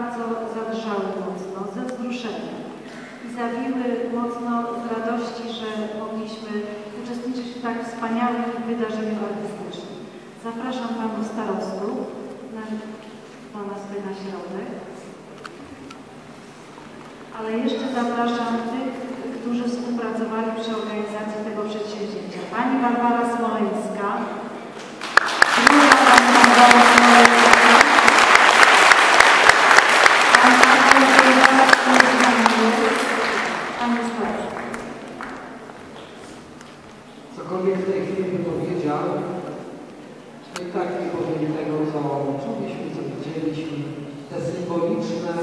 bardzo zadrżały mocno, ze wzruszenia i zawiły mocno z radości, że mogliśmy uczestniczyć w tak wspaniałym wydarzeniu artystycznym. Zapraszam Panów Starostów na, tutaj na środek. Ale jeszcze zapraszam tych, którzy współpracowali przy organizacji tego przedsięwzięcia. Pani Barbara Smoleńska, Cokolwiek w tej chwili bym powiedział, to i tak nie powiem tego, co czuliśmy, co widzieliśmy. Te symboliczne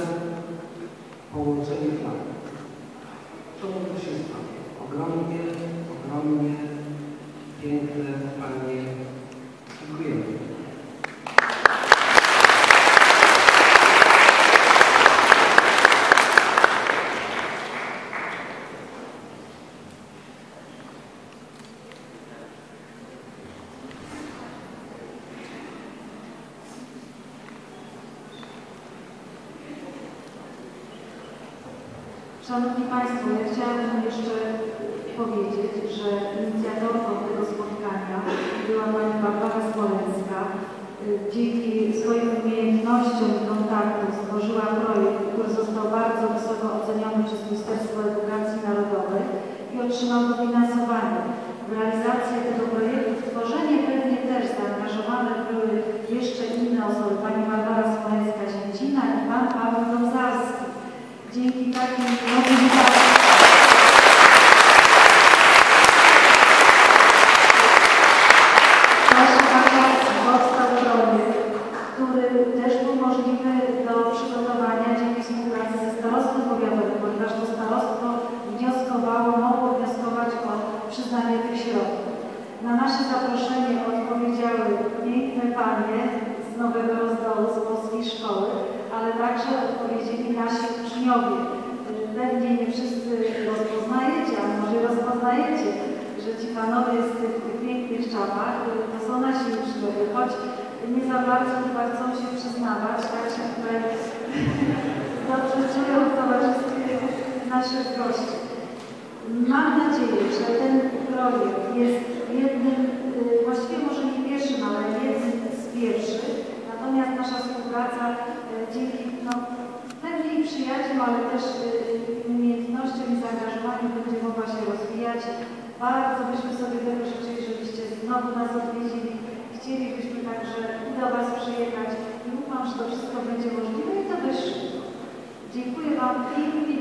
połączenie flag. To wszystko. Ogromnie, ogromnie piękne, Panie. Dziękujemy. Szanowni Państwo, ja chciałabym jeszcze powiedzieć, że inicjatorką tego spotkania była Pani Barbara Smoleńska. Dzięki swoim umiejętnościom i kontaktom stworzyła projekt, który został bardzo wysoko oceniony przez Ministerstwo Edukacji Narodowej i otrzymał dofinansowanie. Tych środków. Na nasze zaproszenie odpowiedziały piękne panie z Nowego Rozdolu, z Polskiej Szkoły, ale także odpowiedzieli nasi uczniowie. Pewnie nie wszyscy rozpoznajecie, a może rozpoznajecie, że ci panowie z tych, pięknych czapach to są nasi uczniowie, choć nie za bardzo chyba chcą się przyznawać, tak się tutaj dobrze czują w towarzystwie naszych gości. Mam nadzieję, że ten projekt jest jednym, y, właściwie może nie pierwszym, ale jednym z pierwszych. Natomiast nasza współpraca y, dzięki no, pewnie i przyjaciół, ale też y, umiejętnościom i zaangażowaniu będzie mogła się rozwijać. Bardzo byśmy sobie tego życzyli, żebyście znowu nas odwiedzili. Chcielibyśmy także do Was przyjechać i ufam, że to wszystko będzie możliwe i to dość szybko. Dziękuję Wam pięknie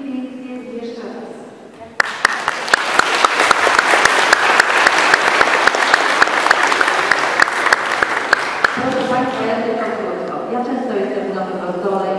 God.